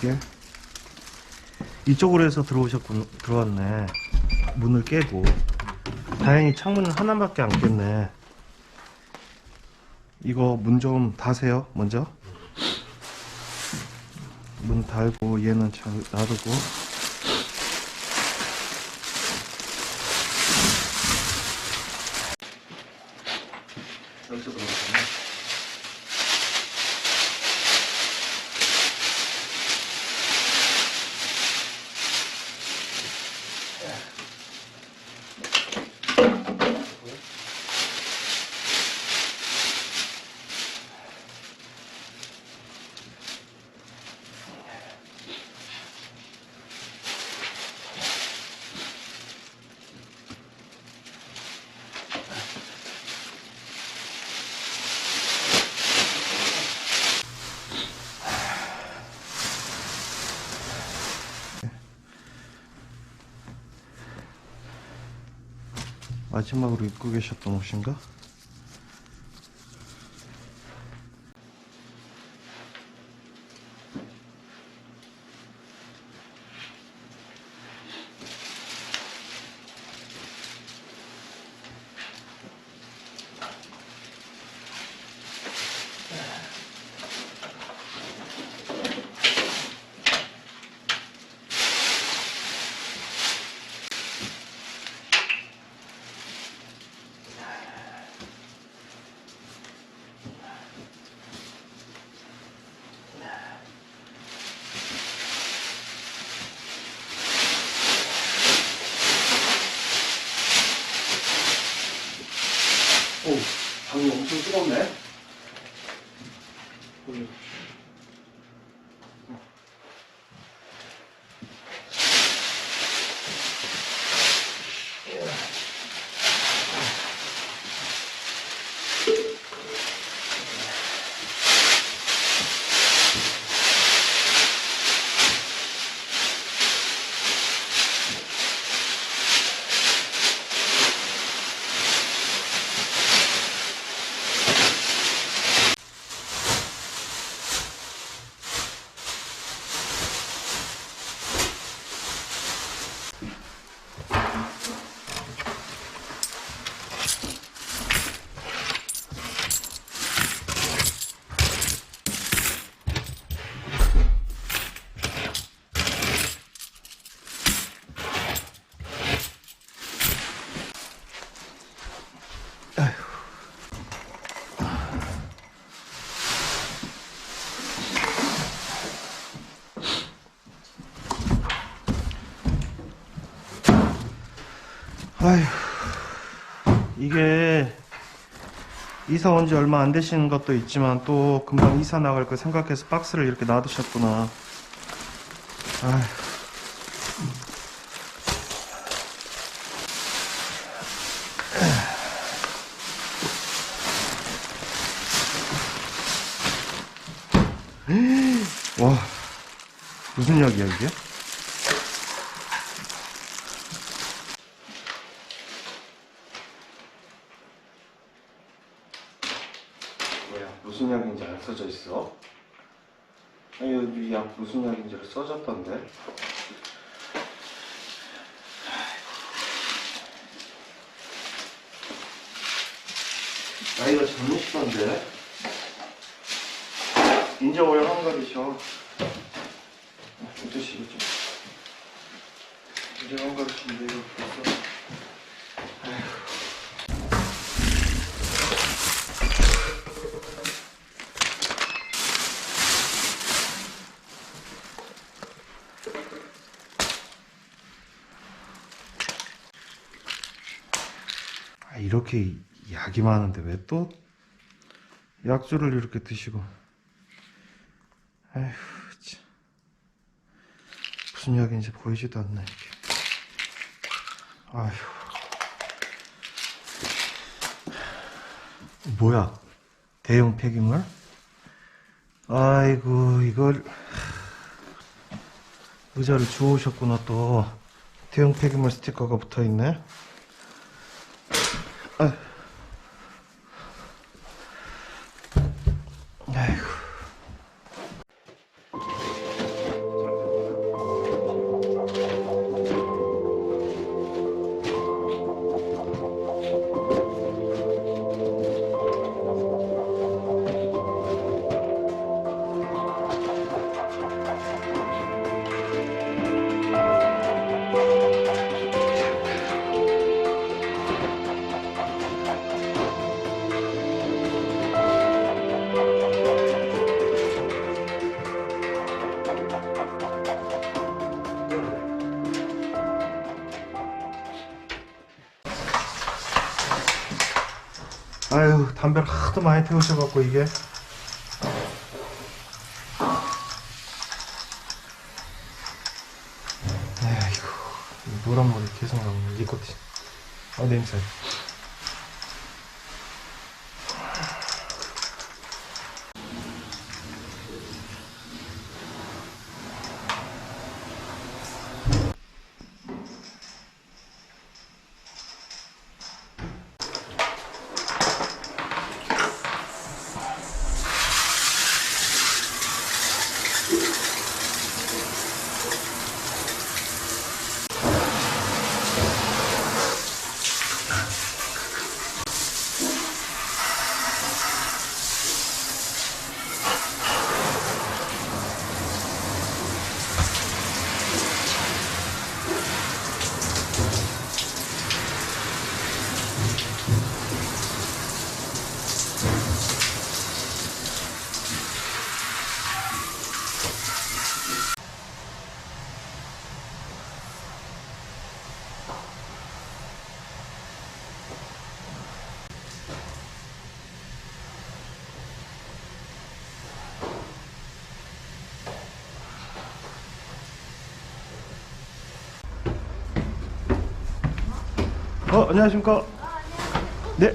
이게? 이쪽으로 해서 들어오셨군 들어왔네. 문을 깨고. 다행히 창문은 하나밖에 안 깼네. 이거 문좀 다세요 먼저. 문 달고 얘는 잘 놔두고 마지막으로 입고 계셨던 옷인가? 오, 방이 엄청 뜨겁네. 아휴, 이게 이사 온 지 얼마 안 되신 것도 있지만 또 금방 이사 나갈 거 생각해서 박스를 이렇게 놔두셨구나. 아휴. 와, 무슨 약이야, 이게? 뭐야, 무슨 약인지 안 써져 있어? 아니, 여기 약 무슨 약인지를 써졌던데? 나이가 젊으시던데? 인제 오래 한가리셔. 드시겠죠? 인제 한가리신데, 이거 이렇게 약이 많은데 왜 또 약주를 이렇게 드시고? 아휴 참. 무슨 약인지 보이지도 않네 이게. 아휴. 뭐야? 대형 폐기물? 아이고 이걸. 의자를 주우셨구나 또. 대형 폐기물 스티커가 붙어있네 아 담배를 하도 많이 태우셔갖고 이게. 이 노란 물이 계속 나오네. 니코틴 아 냄새 어 안녕하십니까 네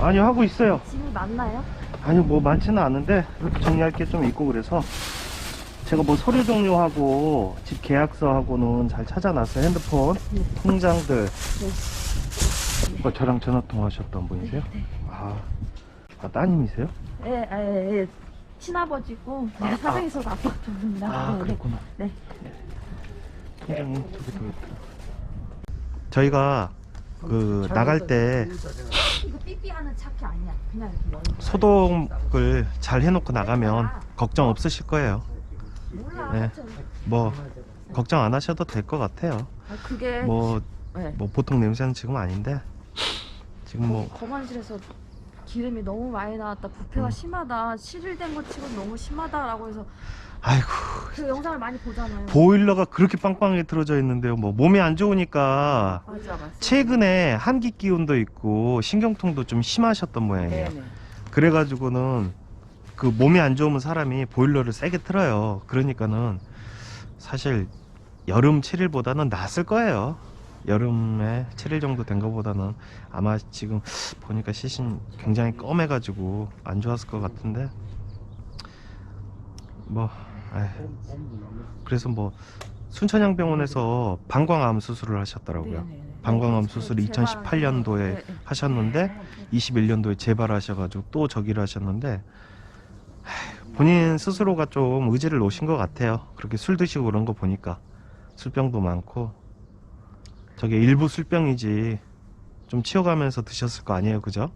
아니요 하고 있어요 짐이 많나요? 아니 뭐 많지는 않은데 이렇게 정리할 게 좀 있고 그래서 제가 뭐 서류 종료하고 집 계약서하고는 잘 찾아놨어요 핸드폰 네. 통장들 뭐 저랑 전화 통화하셨던 분이세요? 네. 아, 아 따님이세요? 예, 예, 예. 친아버지고 네, 사정에서 아빠 쪽입니다. 아 네, 그렇구나 네. 통장이 저기 더 있다 저희가 그 나갈 때 네. 이거 삐삐하는 차키 아니야. 그냥 이렇게 넣는 거. 소독을 잘 해놓고 나가면 걱정 없으실 거예요 몰라. 네. 하여튼. 뭐 걱정 안 하셔도 될 것 같아요 아, 그게 뭐 네. 뭐 보통 냄새는 지금 아닌데 지금 뭐 검안실에서 기름이 너무 많이 나왔다. 부패가 음. 심하다. 실일된 것 치고 너무 심하다라고 해서 아이고 그 영상을 많이 보잖아요. 보일러가 그렇게 빵빵하게 틀어져 있는데요 뭐 몸이 안 좋으니까 맞아, 맞아. 최근에 한기 기운도 있고 신경통도 좀 심하셨던 모양이에요 네네. 그래가지고는 그 몸이 안 좋으면 사람이 보일러를 세게 틀어요 그러니까는 사실 여름 7일보다는 낫을 거예요 여름에 7일 정도 된 것보다는 아마 지금 보니까 시신 굉장히 검해가지고 안 좋았을 것 같은데 뭐 그래서 뭐 순천향병원에서 방광암 수술을 하셨더라고요. 방광암 네, 수술 제발. 2018년도에 네, 네. 하셨는데 21년도에 재발하셔가지고 또 저기를 하셨는데 하, 본인 스스로가 좀 의지를 놓으신 것 같아요. 그렇게 술 드시고 그런 거 보니까 술병도 많고 저게 일부 술병이지 좀 치워가면서 드셨을 거 아니에요, 그죠?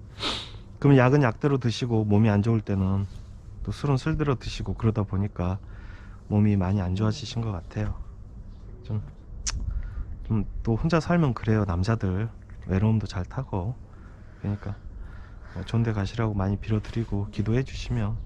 그러면 약은 약대로 드시고 몸이 안 좋을 때는 또 술은 술대로 드시고 그러다 보니까 몸이 많이 안 좋아지신 것 같아요. 좀 좀 또 혼자 살면 그래요 남자들 외로움도 잘 타고 그러니까 뭐 좋은 데 가시라고 많이 빌어드리고 기도해 주시면